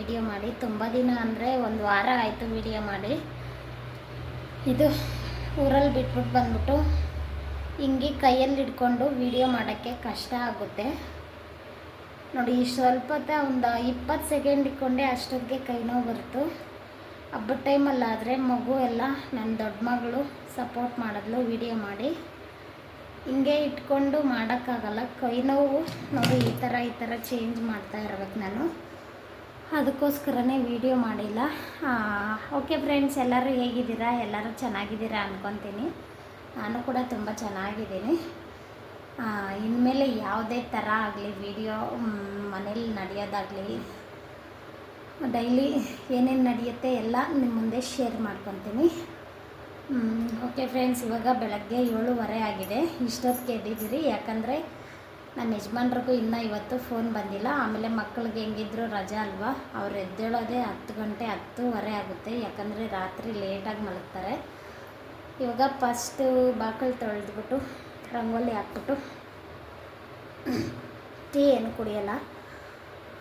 Video ಮಾಡಿ. ತುಂಬ ದಿನ ಅಂದರೆ ಒಂದು ವಾರ ಆಯಿತು ವಿಡಿಯೋ ಮಾಡಿ. ಇದು ಊರಲ್ಲಿ ಬಿಟ್ಬಿಟ್ಟು ಬಂದ್ಬಿಟ್ಟು ಹಿಂಗೆ ಕೈಯಲ್ಲಿ ಇಟ್ಕೊಂಡು ವಿಡಿಯೋ ಮಾಡೋಕ್ಕೆ ಕಷ್ಟ ಆಗುತ್ತೆ. ನೋಡಿ ಸ್ವಲ್ಪ ಒಂದು ಇಪ್ಪತ್ತು ಸೆಕೆಂಡ್ ಇಟ್ಕೊಂಡೆ ಅಷ್ಟೊತ್ತಿಗೆ ಕೈ ನೋವು ಬರ್ತು ಹಬ್ಬದ ಟೈಮಲ್ಲಾದರೆ ಮಗು ಎಲ್ಲ ನನ್ನ ದೊಡ್ಡ ಮಗಳು ಸಪೋರ್ಟ್ ಮಾಡಿದ್ಲು ವಿಡಿಯೋ ಮಾಡಿ. ಹಿಂಗೆ ಇಟ್ಕೊಂಡು ಮಾಡೋಕ್ಕಾಗಲ್ಲ. ಕೈ ನೋವು, ನೋಡಿ, ಈ ಥರ ಈ ಥರ ಚೇಂಜ್ ಮಾಡ್ತಾ ಇರ್ಬೇಕು ನಾನು. ಅದಕ್ಕೋಸ್ಕರನೇ ವಿಡಿಯೋ ಮಾಡಿಲ್ಲ. ಓಕೆ ಫ್ರೆಂಡ್ಸ್ ಎಲ್ಲರೂ ಹೇಗಿದ್ದೀರಾ? ಎಲ್ಲರೂ ಚೆನ್ನಾಗಿದ್ದೀರಾ ಅಂದ್ಕೊತೀನಿ ನಾನು ಕೂಡ ತುಂಬ ಚೆನ್ನಾಗಿದ್ದೀನಿ. ಇನ್ಮೇಲೆ ಯಾವುದೇ ಥರ ಆಗಲಿ ವಿಡಿಯೋ ಮನೇಲಿ ನಡೆಯೋದಾಗಲಿ ಡೈಲಿ ಏನೇನು ನಡೆಯುತ್ತೆ ಎಲ್ಲ ನಿಮ್ಮ ಮುಂದೆ ಶೇರ್ ಮಾಡ್ಕೊತೀನಿ. ಓಕೆ ಫ್ರೆಂಡ್ಸ್ ಇವಾಗ ಬೆಳಗ್ಗೆ ಏಳುವರೆ ಆಗಿದೆ. ಇಷ್ಟೊತ್ತಿಗೆ ಎದ್ದಿದ್ದೀರಿ? ಯಾಕಂದರೆ ನಮ್ಮ ಯಜಮಾನ್ರಿಗೂ ಇನ್ನೂ ಇವತ್ತು ಫೋನ್ ಬಂದಿಲ್ಲ. ಆಮೇಲೆ ಮಕ್ಕಳಿಗೆ ಹೆಂಗಿದ್ರು ರಜಾ ಅಲ್ವಾ? ಅವ್ರು ಎದ್ದೇಳೋದೇ ಹತ್ತು ಗಂಟೆ, ಹತ್ತುವರೆ ಆಗುತ್ತೆ. ಯಾಕಂದರೆ ರಾತ್ರಿ ಲೇಟಾಗಿ ಮಲಗ್ತಾರೆ. ಇವಾಗ ಫಸ್ಟು ಬಾಕಲು ತೊಳೆದ್ಬಿಟ್ಟು, ರಂಗೋಲಿ ಹಾಕ್ಬಿಟ್ಟು ಟೀ ಏನು ಕುಡಿಯಲ್ಲ.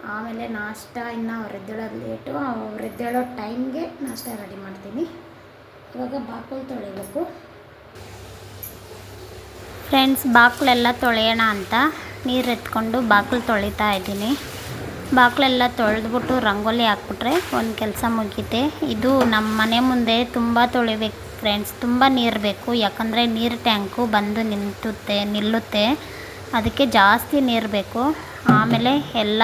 ಆಮೇಲೆ ನಾಷ್ಟ ಇನ್ನು ಅವ್ರು ಎದ್ದೇಳೋದು ಲೇಟು ಅವ್ರು ಎದ್ದೇಳೋ ಟೈಮ್ಗೆ ನಾಷ್ಟ ರೆಡಿ ಮಾಡ್ತೀನಿ. ಇವಾಗ ಬಾಕಲು ತೊಳಿಬೇಕು. ಫ್ರೆಂಡ್ಸ್, ಬಾಕ್ಲೆಲ್ಲ ತೊಳೆಯೋಣ ಅಂತ ನೀರು ಎತ್ಕೊಂಡು ಬಾಕ್ಲು ತೊಳಿತಾ ಇದ್ದೀನಿ. ಬಾಕ್ಲೆಲ್ಲ ತೊಳೆದ್ಬಿಟ್ಟು ರಂಗೋಲಿ ಹಾಕ್ಬಿಟ್ರೆ ಒಂದು ಕೆಲಸ ಮುಗೀತೆ. ಇದು ನಮ್ಮ ಮನೆ ಮುಂದೆ ತುಂಬ ತೊಳಿಬೇಕು ಫ್ರೆಂಡ್ಸ್, ತುಂಬ ನೀರು ಬೇಕು. ಯಾಕಂದರೆ ನೀರು ಟ್ಯಾಂಕು ಬಂದು ನಿಂತುತ್ತೆ, ನಿಲ್ಲುತ್ತೆ. ಅದಕ್ಕೆ ಜಾಸ್ತಿ ನೀರು ಬೇಕು. ಆಮೇಲೆ ಎಲ್ಲ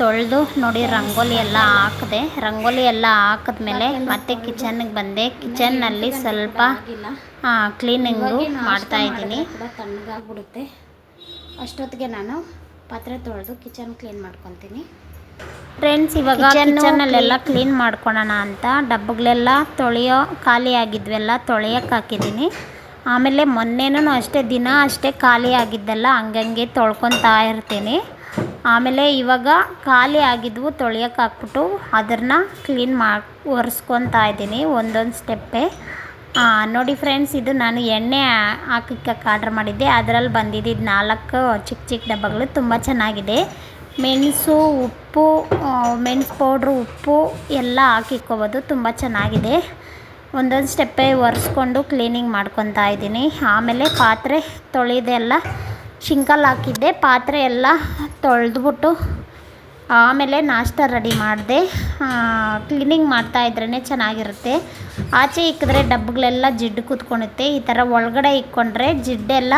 ತೊಳೆದು ನೋಡಿ ರಂಗೋಲಿ ಎಲ್ಲ ಹಾಕಿದೆ. ರಂಗೋಲಿ ಎಲ್ಲ ಹಾಕಿದ್ಮೇಲೆ ಮತ್ತೆ ಕಿಚನ್ಗೆ ಬಂದೆ. ಕಿಚನ್ನಲ್ಲಿ ಸ್ವಲ್ಪ ಕ್ಲೀನಿಂಗು ಮಾಡ್ತಾ ಇದ್ದೀನಿ. ತಣ್ಣಗಾಗ್ಬಿಡುತ್ತೆ. ಅಷ್ಟೊತ್ತಿಗೆ ನಾನು ಪಾತ್ರೆ ತೊಳೆದು ಕಿಚನ್ ಕ್ಲೀನ್ ಮಾಡ್ಕೊತೀನಿ. ಫ್ರೆಂಡ್ಸ್ ಇವಾಗ ಕಿಚನಲ್ಲೆಲ್ಲ ಕ್ಲೀನ್ ಮಾಡ್ಕೊಳೋಣ ಅಂತ ಡಬ್ಬಗಳೆಲ್ಲ ತೊಳೆಯೋ ಖಾಲಿ ಆಗಿದ್ವೆಲ್ಲ ತೊಳೆಯೋಕೆ ಹಾಕಿದ್ದೀನಿ. ಆಮೇಲೆ ಮೊನ್ನೆನೂ ಅಷ್ಟೇ ದಿನ ಅಷ್ಟೇ ಖಾಲಿ ಆಗಿದ್ದೆಲ್ಲ ಹಂಗಂಗೆ ತೊಳ್ಕೊತಾ ಇರ್ತೀನಿ. ಆಮೇಲೆ ಇವಾಗ ಖಾಲಿ ಆಗಿದ್ವು ತೊಳೆಯೋಕೆ ಹಾಕ್ಬಿಟ್ಟು ಅದನ್ನು ಕ್ಲೀನ್ ಮಾಡಿ, ಒರೆಸ್ಕೊತಾ ಇದ್ದೀನಿ ಒಂದೊಂದು ಸ್ಟೆಪ್ಪೇ ನೋಡಿ ಫ್ರೆಂಡ್ಸ್ ಇದು ನಾನು ಎಣ್ಣೆ ಹಾಕಕ್ಕೆ ಆರ್ಡ್ರ್ ಮಾಡಿದ್ದೆ. ಅದರಲ್ಲಿ ಬಂದಿದ್ದು ನಾಲ್ಕು ಚಿಕ್ಕ ಚಿಕ್ಕ ಡಬ್ಬಗಳು ತುಂಬ ಚೆನ್ನಾಗಿದೆ. ಮೆಣಸು, ಉಪ್ಪು ಮೆಣಸು ಪೌಡ್ರು ಉಪ್ಪು ಎಲ್ಲ ಹಾಕಿಕ್ಕೋಬೋದು, ತುಂಬ ಚೆನ್ನಾಗಿದೆ. ಒಂದೊಂದು ಸ್ಟೆಪ್ಪೇ ಒರೆಸ್ಕೊಂಡು ಕ್ಲೀನಿಂಗ್ ಮಾಡ್ಕೊತಾ ಇದ್ದೀನಿ. ಆಮೇಲೆ ಪಾತ್ರೆ ತೊಳೆದೆಲ್ಲ ಶಿಂಕಲ್ಲಿ ಹಾಕಿದ್ದೆ ಪಾತ್ರೆ ಎಲ್ಲ ತೊಳೆದ್ಬಿಟ್ಟು ಆಮೇಲೆ ನಾಷ್ಟ ರೆಡಿ ಮಾಡಿದೆ. ಕ್ಲೀನಿಂಗ್ ಮಾಡ್ತಾ ಇದ್ರೇ ಚೆನ್ನಾಗಿರುತ್ತೆ. ಆಚೆ ಇಕ್ಕಿದ್ರೆ ಡಬ್ಬಗಳೆಲ್ಲ ಜಿಡ್ಡು ಕೂತ್ಕೊಳುತ್ತೆ. ಈ ಥರ ಒಳಗಡೆ ಇಕ್ಕೊಂಡ್ರೆ ಜಿಡ್ಡೆಲ್ಲ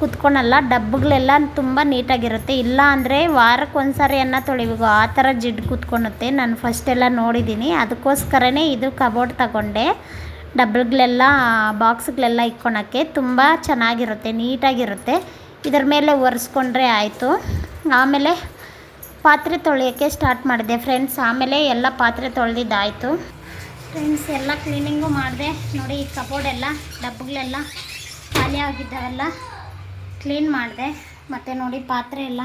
ಕುತ್ಕೊಳಲ್ಲ, ಡಬ್ಬಗಳೆಲ್ಲ ತುಂಬ ನೀಟಾಗಿರುತ್ತೆ. ಇಲ್ಲ ಅಂದರೆ ವಾರಕ್ಕೆ ಒಂದು ಸಾರಿ ಅನ್ನ ತೊಳಿಬೇಕು ಆ ಥರ ಜಿಡ್ಡು ಕೂತ್ಕೊಳುತ್ತೆ. ನಾನು ಫಸ್ಟೆಲ್ಲ ನೋಡಿದ್ದೀನಿ. ಅದಕ್ಕೋಸ್ಕರನೇ ಇದು ಕಬೋರ್ಡ್ ತಗೊಂಡೆ. ಡಬ್ಬಗಳೆಲ್ಲ ಬಾಕ್ಸ್ಗಳೆಲ್ಲ ಇಕ್ಕೊಳಕ್ಕೆ ತುಂಬ ಚೆನ್ನಾಗಿರುತ್ತೆ, ನೀಟಾಗಿರುತ್ತೆ. ಇದರ ಮೇಲೆ ಒರೆಸ್ಕೊಂಡ್ರೆ ಆಯಿತು. ಆಮೇಲೆ ಪಾತ್ರೆ ತೊಳೆಯೋಕ್ಕೆ ಸ್ಟಾರ್ಟ್ ಮಾಡಿದೆ ಫ್ರೆಂಡ್ಸ್ ಆಮೇಲೆ ಎಲ್ಲ ಪಾತ್ರೆ ತೊಳೆದಿದ್ದಾಯಿತು. ಫ್ರೆಂಡ್ಸ್ ಎಲ್ಲ ಕ್ಲೀನಿಂಗು ಮಾಡಿದೆ. ನೋಡಿ, ಈ ಕಬೋರ್ಡೆಲ್ಲ ಡಬ್ಬಗಳೆಲ್ಲ ಖಾಲಿ ಆಗಿದ್ದಾವೆಲ್ಲ ಕ್ಲೀನ್ ಮಾಡಿದೆ. ಮತ್ತು ನೋಡಿ, ಪಾತ್ರೆ ಎಲ್ಲ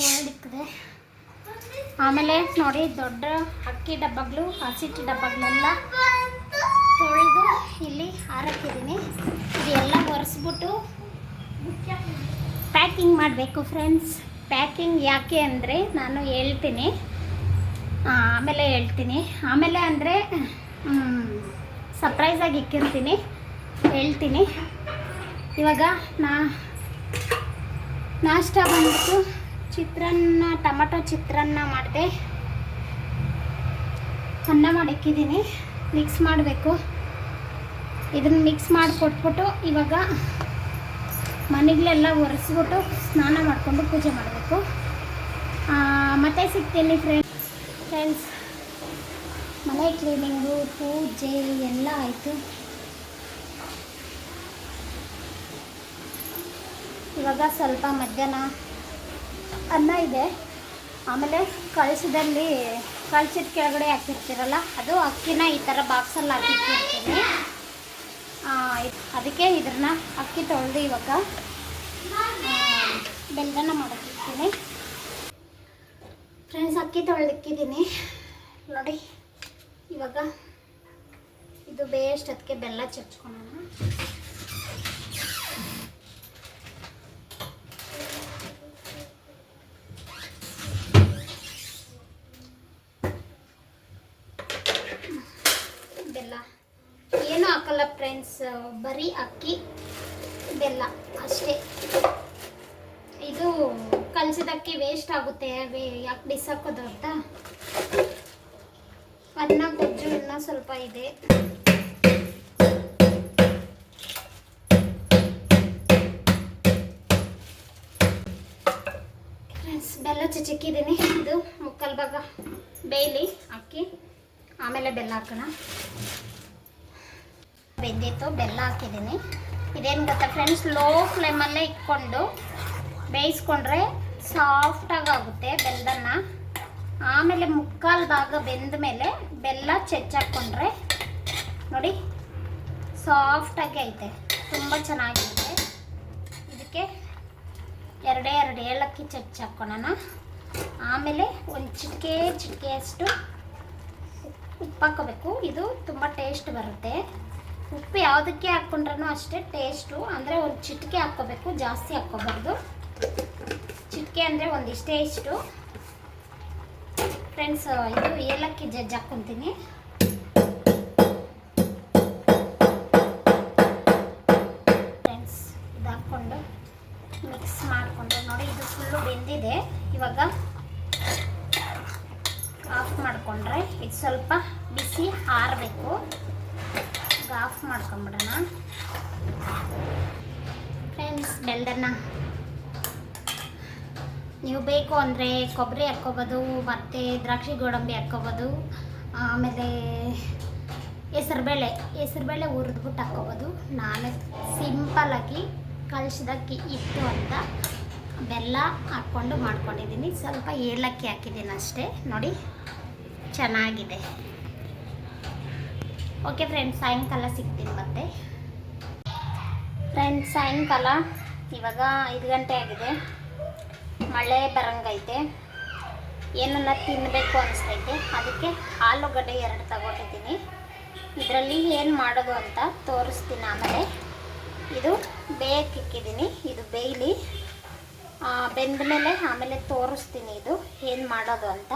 ಹೊರಡಿಕ್ಕಿದೆ ಆಮೇಲೆ ನೋಡಿ, ದೊಡ್ಡ ಅಕ್ಕಿ ಡಬ್ಬಗಳು ಹಸಿಟ್ಟು ಡಬ್ಬಗಳೆಲ್ಲ ತೊಳೆದು ಇಲ್ಲಿ ಹಾರಾಕಿದ್ದೀನಿ ಇದೆಲ್ಲ ಒರೆಸ್ಬಿಟ್ಟು ಪ್ಯಾಕಿಂಗ್ ಮಾಡಬೇಕು ಫ್ರೆಂಡ್ಸ್ ಪ್ಯಾಕಿಂಗ್ ಯಾಕೆ ಅಂದರೆ ನಾನು ಹೇಳ್ತೀನಿ. ಆಮೇಲೆ ಹೇಳ್ತೀನಿ. ಆಮೇಲೆ ಅಂದರೆ ಸರ್ಪ್ರೈಸಾಗಿ ಇಕ್ಕಿರ್ತೀನಿ. ಹೇಳ್ತೀನಿ. ಇವಾಗ ನಾ, ನಾಷ್ಟ ಬಂದ್ಬಿಟ್ಟು ಚಿತ್ರಾನ್ನ, ಟೊಮಟೊ ಚಿತ್ರಾನ್ನ ಮಾಡಿದೆ. ಅನ್ನ ಮಾಡಿಕ್ಕಿದ್ದೀನಿ ಮಿಕ್ಸ್ ಮಾಡಬೇಕು. ಇದನ್ನು ಮಿಕ್ಸ್ ಮಾಡಿ ಕೊಟ್ಬಿಟ್ಟು ಇವಾಗ ಮನೆಗಳೆಲ್ಲ ಒರೆಸ್ಬಿಟ್ಟು ಸ್ನಾನ ಮಾಡಿಕೊಂಡು ಪೂಜೆ ಮಾಡಬೇಕು. ಮತ್ತೆ ಸಿಗ್ತೀನಿ ಫ್ರೆಂಡ್ಸ್ ಫ್ರೆಂಡ್ಸ್ ಮನೆ ಕ್ಲೀನಿಂಗು ಪೂಜೆ ಎಲ್ಲ ಆಯಿತು. ಇವಾಗ ಸ್ವಲ್ಪ ಮಧ್ಯಾಹ್ನ ಅನ್ನ ಇದೆ. ಆಮೇಲೆ ಕಳಸದಲ್ಲಿ, ಕಳಿಸಿದ ಕೆಳಗಡೆ ಹಾಕಿರ್ತೀರಲ್ಲ, ಅದು ಅಕ್ಕಿನ ಈ ಥರ ಬಾಕ್ಸಲ್ಲಿ ಹಾಕಿಟ್ಟಿರ್ತೀನಿ ಅದಕ್ಕೆ ಇದನ್ನ ಅಕ್ಕಿ ತೊಳೆದು ಇವಾಗ ಬೆಲ್ಲನ ಮಾಡೋಕ್ಕಿರ್ತೀನಿ ಫ್ರೆಂಡ್ಸ್ ಅಕ್ಕಿ ತೊಳೆದಿಕ್ಕಿದ್ದೀನಿ. ನೋಡಿ, ಇವಾಗ ಇದು ಬೇಷ್ಟೊತ್ತಿಗೆ ಬೆಲ್ಲ ಚಚ್ಕೊಳ್ಳೋಣ ಬೆಲ್ಲ ಏನು ಹಾಕಲ್ಲ ಫ್ರೆಂಡ್ಸ್ ಬರೀ ಅಕ್ಕಿ, ಬೆಲ್ಲ, ಅಷ್ಟೇ. ಇದು ಕಲಸಿದಕ್ಕೆ ವೇಸ್ಟ್ ಆಗುತ್ತೆ. ಯಾಕೆ ಬಿಸಾಕೋದು ಅಂತ ಅನ್ನ ಗೊಜ್ಜು ಇನ್ನೂ ಸ್ವಲ್ಪ ಇದೆ. ಬೆಲ್ಲ ಚಚಿಕ್ಕಿದ್ದೀನಿ ಇದು ಮುಕ್ಕಲ್ ಭಾಗ ಬೇಯಲಿ ಅಕ್ಕಿ, ಆಮೇಲೆ ಬೆಲ್ಲ ಹಾಕೋಣ. ಬೆಂದಿತ್ತು, ಬೆಲ್ಲ ಹಾಕಿದ್ದೀನಿ. ಇದೇನು ಗೊತ್ತಾ ಫ್ರೆಂಡ್ಸ್ ಲೋ ಫ್ಲೇಮಲ್ಲೇ ಇಟ್ಕೊಂಡು ಬೇಯಿಸ್ಕೊಂಡ್ರೆ ಸಾಫ್ಟಾಗಿ ಆಗುತ್ತೆ ಬೆಲ್ಲನ ಆಮೇಲೆ ಮುಕ್ಕಾಲು ಭಾಗ ಬೆಂದ ಮೇಲೆ ಬೆಲ್ಲ ಚೆಚ್ಚಾಕೊಂಡ್ರೆ ನೋಡಿ ಸಾಫ್ಟಾಗಿ ಐತೆ. ತುಂಬ ಚೆನ್ನಾಗಿರುತ್ತೆ ಇದಕ್ಕೆ ಎರಡೇ ಎರಡು ಏಲಕ್ಕಿ ಚಚ್ಚ ಹಾಕ್ಕೊಳ್ಳೋಣ ಆಮೇಲೆ ಒಂದು ಚಿಟಿಕೆ, ಚಿಟಿಕೆಯಷ್ಟು ಉಪ್ಪು ಹಾಕೋಬೇಕು ಇದು ತುಂಬ ಟೇಸ್ಟ್ ಬರುತ್ತೆ. ಉಪ್ಪು ಯಾವುದಕ್ಕೆ ಹಾಕ್ಕೊಂಡ್ರೂ ಅಷ್ಟೇ ಟೇಸ್ಟು ಅಂದರೆ ಒಂದು ಚಿಟಿಕೆ ಹಾಕ್ಕೋಬೇಕು, ಜಾಸ್ತಿ ಹಾಕ್ಕೋಬಾರ್ದು. ಚಿಟಿಕೆ ಅಂದರೆ ಒಂದಿಷ್ಟೇ ಇಷ್ಟು ಫ್ರೆಂಡ್ಸ್ ಇದು ಏಲಕ್ಕಿ ಜಜ್ಜಿ ಹಾಕ್ಕೊತೀನಿ. ಫ್ರೆಂಡ್ಸ್ ಇದು ಹಾಕ್ಕೊಂಡು ಮಿಕ್ಸ್ ಮಾಡಿಕೊಂಡು ನೋಡಿ ಇದು ಫುಲ್ಲು ಬೆಂದಿದೆ. ಇವಾಗ ಆಫ್ ಮಾಡಿಕೊಂಡ್ರೆ ಇದು ಸ್ವಲ್ಪ ಬಿಸಿ ಆರಬೇಕು. ಆಫ್ ಮಾಡ್ಕೊಂಬಿಡೋಣ. ಫ್ರೆಂಡ್ಸ್ ಬೆಲ್ದನ್ನ ನೀವು ಬೇಕು ಅಂದರೆ ಕೊಬ್ಬರಿ ಹಾಕ್ಕೋಬೋದು, ಮತ್ತು ದ್ರಾಕ್ಷಿ ಗೋಡಂಬಿ ಹಾಕ್ಕೋಬೋದು, ಆಮೇಲೆ ಹೆಸರುಬೇಳೆ ಹೆಸರುಬೇಳೆ ಹುರಿದ್ಬಿಟ್ಟು ಹಾಕ್ಕೋಬೋದು. ನಾನು ಸಿಂಪಲಾಗಿ ಕಳಿಸಿದಕ್ಕಿ ಇತ್ತು ಅಂತ ಬೆಲ್ಲ ಹಾಕ್ಕೊಂಡು ಮಾಡ್ಕೊಂಡಿದ್ದೀನಿ. ಸ್ವಲ್ಪ ಏಲಕ್ಕಿ ಹಾಕಿದ್ದೀನಿ ಅಷ್ಟೇ. ನೋಡಿ, ಚೆನ್ನಾಗಿದೆ. ಓಕೆ ಫ್ರೆಂಡ್ಸ್ ಸಾಯಂಕಾಲ ಸಿಗ್ತೀನಿ ಮತ್ತೆ. ಫ್ರೆಂಡ್ಸ್ ಸಾಯಂಕಾಲ ಇವಾಗ ಐದು ಗಂಟೆ ಆಗಿದೆ. ಮಳೆ ಬರಂಗೈತೆ. ಏನನ್ನ ತಿನ್ನಬೇಕು ಅನಿಸ್ತೈತೆ. ಅದಕ್ಕೆ ಆಲೂಗಡ್ಡೆ ಎರಡು ತಗೊಂಡಿದ್ದೀನಿ. ಇದರಲ್ಲಿ ಏನು ಮಾಡೋದು ಅಂತ ತೋರಿಸ್ತೀನಿ ಆಮೇಲೆ. ಇದು ಬೇಯಕ್ಕಿಕ್ಕಿದ್ದೀನಿ ಇದು ಬೇಯಲಿ. ಬೆಂದ ಮೇಲೆ ಆಮೇಲೆ ತೋರಿಸ್ತೀನಿ ಇದು. ಏನು ಮಾಡೋದು ಅಂತ.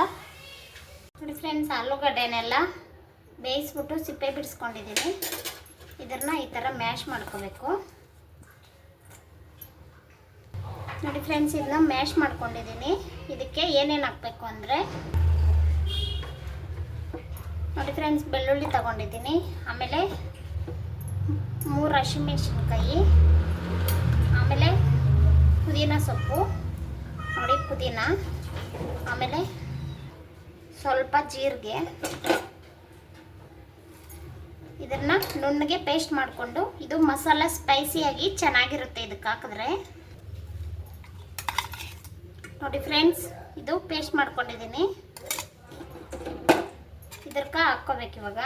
ನೋಡಿ ಫ್ರೆಂಡ್ಸ್ ಆಲೂಗಡ್ಡೆನೆಲ್ಲ ಬೇಯಿಸ್ಬಿಟ್ಟು ಸಿಪ್ಪೆ ಬಿಡಿಸ್ಕೊಂಡಿದ್ದೀನಿ. ಇದನ್ನು ಈ ಥರ ಮ್ಯಾಶ್ ಮಾಡ್ಕೋಬೇಕು. ನೋಡಿ ಫ್ರೆಂಡ್ಸ್, ಇದನ್ನ ಮ್ಯಾಶ್ ಮಾಡ್ಕೊಂಡಿದ್ದೀನಿ. ಇದಕ್ಕೆ ಏನೇನು ಹಾಕಬೇಕು ಅಂದರೆ, ನೋಡಿ ಫ್ರೆಂಡ್ಸ್, ಬೆಳ್ಳುಳ್ಳಿ ತಗೊಂಡಿದ್ದೀನಿ. ಆಮೇಲೆ ಮೂರು ಹಸಿಮೆಣಸಿನ್ಕಾಯಿ, ಆಮೇಲೆ ಪುದೀನ ಸೊಪ್ಪು. ನೋಡಿ ಪುದೀನ. ಆಮೇಲೆ ಸ್ವಲ್ಪ ಜೀರಿಗೆ. ಇದನ್ನ ನುಣ್ಣಗೆ ಪೇಸ್ಟ್ ಮಾಡಿಕೊಂಡು ಇದು ಮಸಾಲ ಸ್ಪೈಸಿಯಾಗಿ ಚೆನ್ನಾಗಿರುತ್ತೆ ಇದಕ್ಕೆ ಹಾಕಿದ್ರೆ. ನೋಡಿ ಫ್ರೆಂಡ್ಸ್ ಇದು ಪೇಸ್ಟ್ ಮಾಡ್ಕೊಂಡಿದ್ದೀನಿ. ಇದಕ್ಕೆ ಹಾಕ್ಕೋಬೇಕು ಇವಾಗ.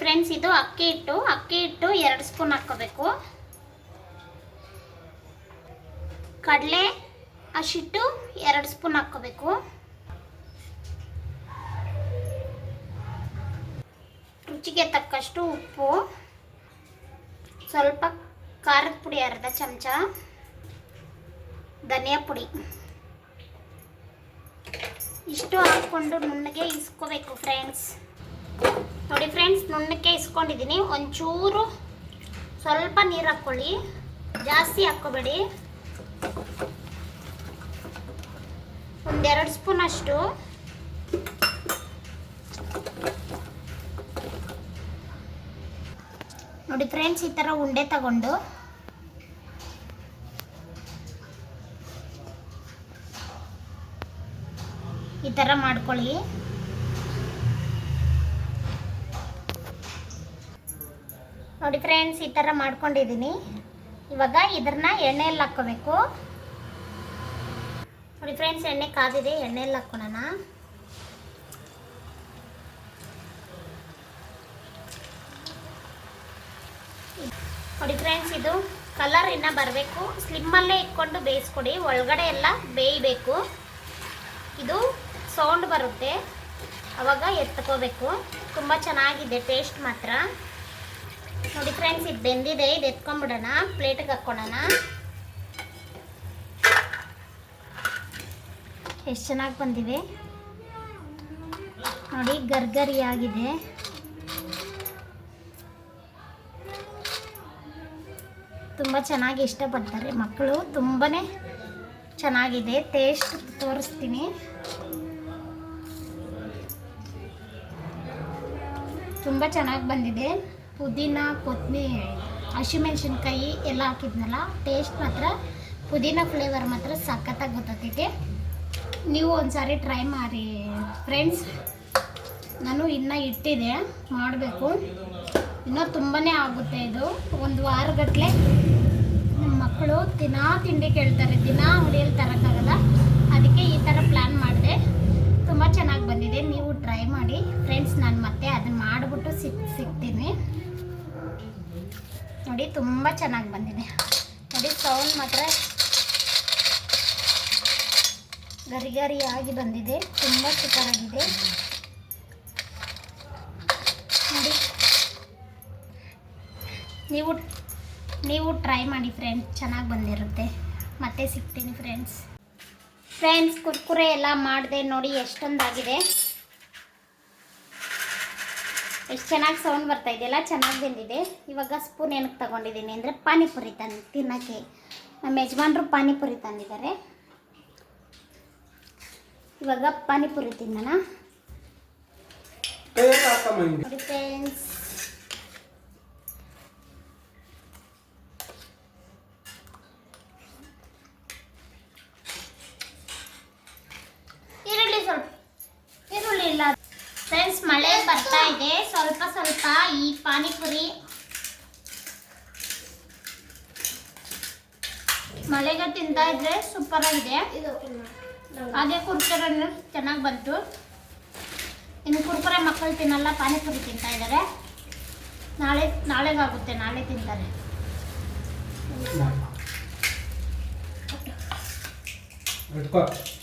ಫ್ರೆಂಡ್ಸ್ ಇದು ಅಕ್ಕಿ ಹಿಟ್ಟು ಅಕ್ಕಿ ಹಿಟ್ಟು ಎರಡು ಸ್ಪೂನ್ ಹಾಕ್ಕೋಬೇಕು. ಕಡಲೆ ಹಸಿಟ್ಟು ಎರಡು ಸ್ಪೂನ್ ಹಾಕ್ಕೋಬೇಕು. ರುಚಿಗೆ ತಕ್ಕಷ್ಟು ಉಪ್ಪು, ಸ್ವಲ್ಪ ಖಾರದ ಪುಡಿ ಅರ್ಧ ಚಮಚ, ಧನಿಯಾ ಪುಡಿ. ಇಷ್ಟು ಹಾಕ್ಕೊಂಡು ನುಣ್ಣಗೆ ಇಸ್ಕೋಬೇಕು ಫ್ರೆಂಡ್ಸ್ ನೋಡಿ ಫ್ರೆಂಡ್ಸ್ ನುಣ್ಣಕ್ಕೆ ಇಸ್ಕೊಂಡಿದ್ದೀನಿ. ಒಂಚೂರು ಸ್ವಲ್ಪ ನೀರು ಹಾಕ್ಕೊಳ್ಳಿ. ಜಾಸ್ತಿ ಹಾಕ್ಕೋಬೇಡಿ. ಒಂದೆರಡು ಸ್ಪೂನ್ ಅಷ್ಟು. ಫ್ರೆಂಡ್ಸ್ ಈ ಥರ ಉಂಡೆ ತಗೊಂಡು. ಈ ಥರ ಮಾಡ್ಕೊಳ್ಳಿ. ನೋಡಿ ಫ್ರೆಂಡ್ಸ್ ಈ ಥರ ಮಾಡ್ಕೊಂಡಿದ್ದೀನಿ. ಇವಾಗ ಇದನ್ನ ಎಣ್ಣೆಯಲ್ಲಿ ಹಾಕ್ಕೋಬೇಕು. ನೋಡಿ ಫ್ರೆಂಡ್ಸ್ ಎಣ್ಣೆ ಕಾದಿದೆ, ಎಣ್ಣೆಯಲ್ಲಿ ಹಾಕ್ಕೊಳೋಣ ನೋಡಿ ಫ್ರೆಂಡ್ಸ್ ಇದು ಕಲರ್ ಇನ್ನ ಬರಬೇಕು. ಸ್ಲಿಮ್ಮಲ್ಲೇ ಇಟ್ಕೊಂಡು ಬೇಯಿಸ್ಕೊಡಿ. ಒಳಗಡೆ ಎಲ್ಲ ಬೇಯಬೇಕು. ಇದು ಸೌಂಡ್ ಬರುತ್ತೆ. ಅವಾಗ ಎತ್ಕೋಬೇಕು. ತುಂಬ ಚೆನ್ನಾಗಿದೆ ಟೇಸ್ಟ್ ಮಾತ್ರ. ನೋಡಿ ಫ್ರೆಂಡ್ಸ್ ಇದು ಬೆಂದಿದೆ. ಇದು ಎತ್ಕೊಂಡ್ಬಿಡೋಣ. ಪ್ಲೇಟಿಗೆ ಹಾಕ್ಕೊಳ್ಳೋಣ ಎಷ್ಟು ಚೆನ್ನಾಗಿ ಬಂದಿವೆ. ನೋಡಿ ಗರ್ಗರಿಯಾಗಿದೆ. ತುಂಬ ಚೆನ್ನಾಗಿ ಇಷ್ಟಪಡ್ತಾರೆ. ಮಕ್ಕಳು ತುಂಬಾ ಚೆನ್ನಾಗಿದೆ. ಟೇಸ್ಟ್ ತೋರಿಸ್ತೀನಿ. ತುಂಬ ಚೆನ್ನಾಗಿ ಬಂದಿದೆ. ಪುದೀನ ಕೊತ್ತಂಬರಿ ಹಸಿಮೆಣ್ಸಿನ್ಕಾಯಿ ಎಲ್ಲ ಹಾಕಿದ್ನಲ್ಲ ಟೇಸ್ಟ್ ಮಾತ್ರ, ಪುದೀನ ಫ್ಲೇವರ್ ಮಾತ್ರ ಸಖತ್ತಾಗಿ ಗೊತ್ತೈತೆ ನೀವು ಒಂದ್ಸಾರಿ ಟ್ರೈ ಮಾಡಿ ಫ್ರೆಂಡ್ಸ್ ನಾನು ಇನ್ನೂ ಇಟ್ಟಿದೆ. ಮಾಡಬೇಕು. ಇನ್ನೂ ತುಂಬಾ ಆಗುತ್ತೆ ಇದು. ಒಂದು ವಾರಗಟ್ಟಲೆ ನಮ್ಮ ಮಕ್ಕಳು ದಿನಾ ತಿಂಡಿ ಕೇಳ್ತಾರೆ. ದಿನಾ ಅಂಗಡಿಯಲ್ಲಿ ತರೋಕ್ಕಾಗಲ್ಲ ಅದಕ್ಕೆ ಈ ಥರ ಪ್ಲ್ಯಾನ್ ಮಾಡಿದೆ. ತುಂಬ ಚೆನ್ನಾಗಿ ಬಂದಿದೆ. ನೀವು ಟ್ರೈ ಮಾಡಿ. ಫ್ರೆಂಡ್ಸ್ ನಾನು ಮತ್ತೆ ಅದನ್ನು ಮಾಡಿಬಿಟ್ಟು ಸಿಕ್, ಸಿಗ್ತೀನಿ. ನೋಡಿ, ತುಂಬ ಚೆನ್ನಾಗಿ ಬಂದಿದೆ. ನೋಡಿ ಸೌಂಡ್ ಮಾತ್ರ ಗರಿ ಗರಿಯಾಗಿ ಬಂದಿದೆ. ತುಂಬ ಸೂಪರಾಗಿದೆ ನೀವು ನೀವು ಟ್ರೈ ಮಾಡಿ ಫ್ರೆಂಡ್ಸ್ ಚೆನ್ನಾಗಿ ಬಂದಿರುತ್ತೆ. ಮತ್ತೆ ಸಿಗ್ತೀನಿ ಫ್ರೆಂಡ್ಸ್ ಫ್ರೆಂಡ್ಸ್ ಕುರ್ಕುರೆ ಎಲ್ಲ ಮಾಡಿದೆ ನೋಡಿ ಎಷ್ಟೊಂದಾಗಿದೆ. ಎಷ್ಟು ಚೆನ್ನಾಗಿ ಸೌಂಡ್ ಬರ್ತಾ ಇದೆಯಲ್ಲ ಚೆನ್ನಾಗಿ ಬಂದಿದೆ. ಇವಾಗ ಸ್ಪೂನ್ ಏನಕ್ಕೆ ತಗೊಂಡಿದ್ದೀನಿ ಅಂದರೆ ಪಾನಿಪುರಿ ತಂದು ತಿನ್ನೋಕ್ಕೆ. ನಮ್ಮ ಯಜಮಾನ್ರು ಪಾನಿಪುರಿ ತಂದಿದ್ದಾರೆ. ಇವಾಗ ಪಾನಿಪುರಿ ತಿನ್ನೋಣ. ಫ್ರೆಂಡ್ಸ್ ಈರುಳ್ಳಿ ಸ್ವಲ್ಪ ಈರುಳ್ಳಿ ಇಲ್ಲ ಫ್ರೆಂಡ್ಸ್ ಮಳೆ ಬರ್ತಾ ಇದೆ ಸ್ವಲ್ಪ ಸ್ವಲ್ಪ ಈ ಪಾನಿಪುರಿ ಮಳೆಗೆ ತಿಂತಾ ಇದ್ರೆ ಸೂಪರ್ ಆಗಿದೆ ಅದೇ ಕುರ್ಕುರೆ ಚೆನ್ನಾಗಿ ಬಂತು. ಇನ್ನು ಕುರ್ಕುರೆ ಮಕ್ಕಳು ತಿನ್ನಲ್ಲ, ಪಾನಿಪುರಿ ತಿಂತಾ ಇದ್ದಾರೆ ನಾಳೆ, ನಾಳೆಗಾಗುತ್ತೆ, ನಾಳೆ ತಿಂತಾರೆ.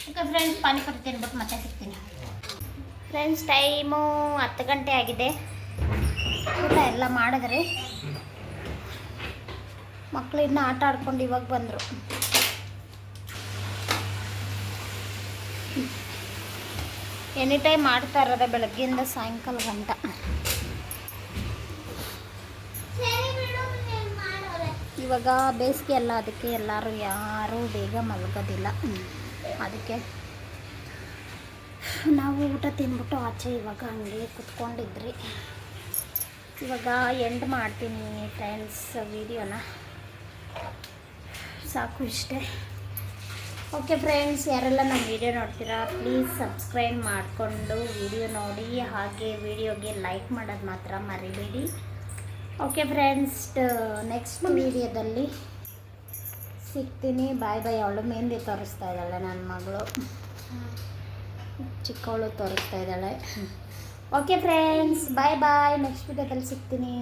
ಓಕೆ ಫ್ರೆಂಡ್ಸ್, ಪಾನಿಪುರಿ ತಿನ್ಬಿಟ್ಟು ಮತ್ತೆ ಸಿಗ್ತೀನಿ. ಫ್ರೆಂಡ್ಸ್, ಟೈಮು ಹತ್ತು ಗಂಟೆ ಆಗಿದೆ. ಊಟ ಎಲ್ಲ ಮಾಡಿದ್ರಿ. ಮಕ್ಕಳು ಇನ್ನೂ ಆಟ ಆಡ್ಕೊಂಡು ಇವಾಗ ಬಂದರು. ಎನಿ ಟೈಮ್ ಮಾಡ್ತಾ ಇರೋದೆ ಬೆಳಗ್ಗೆಯಿಂದ ಸಾಯಂಕಾಲ ಗಂಟ. ಇವಾಗ ಬೇಸಿಗೆ ಎಲ್ಲ ಅದಕ್ಕೆ ಎಲ್ಲರೂ ಯಾರೂ ಬೇಗ ಮಲಗೋದಿಲ್ಲ. ಅದಕ್ಕೆ ನಾವು ಊಟ ತಿಂದ್ಬಿಟ್ಟು ಆಚೆ ಇವಾಗ ಹಂಗೆ ಕುತ್ಕೊಂಡಿದ್ರಿ. ಇವಾಗ ಎಂಡ್ ಮಾಡ್ತೀನಿ ಫ್ರೆಂಡ್ಸ್ ವೀಡಿಯೋನ ಸಾಕು ಇಷ್ಟೇ. ಓಕೆ ಫ್ರೆಂಡ್ಸ್ ಯಾರೆಲ್ಲ ನಮ್ಮ ವಿಡಿಯೋ ನೋಡ್ತೀರಾ ಪ್ಲೀಸ್ ಸಬ್ಸ್ಕ್ರೈಬ್ ಮಾಡಿಕೊಂಡು ವಿಡಿಯೋ ನೋಡಿ. ಹಾಗೆ ವಿಡಿಯೋಗೆ ಲೈಕ್ ಮಾಡೋದು ಮಾತ್ರ ಮರಿಬೇಡಿ. ಓಕೆ ಫ್ರೆಂಡ್ಸ್ ನೆಕ್ಸ್ಟ್ ವಿಡಿಯೋದಲ್ಲಿ ಸಿಗ್ತೀನಿ. ಬಾಯ್ ಬಾಯ್ ಅವಳು ಮೆಹಂದಿ ತೋರಿಸ್ತಾ ಇದ್ದಾಳೆ ನನ್ನ ಮಗಳು. ಚಿಕ್ಕವಳು ತೋರಿಸ್ತಾ ಇದ್ದಾಳೆ. Okay friends bye bye next ವಿಡಿಯೋದಲ್ಲಿ ಸಿಗ್ತೀನಿ.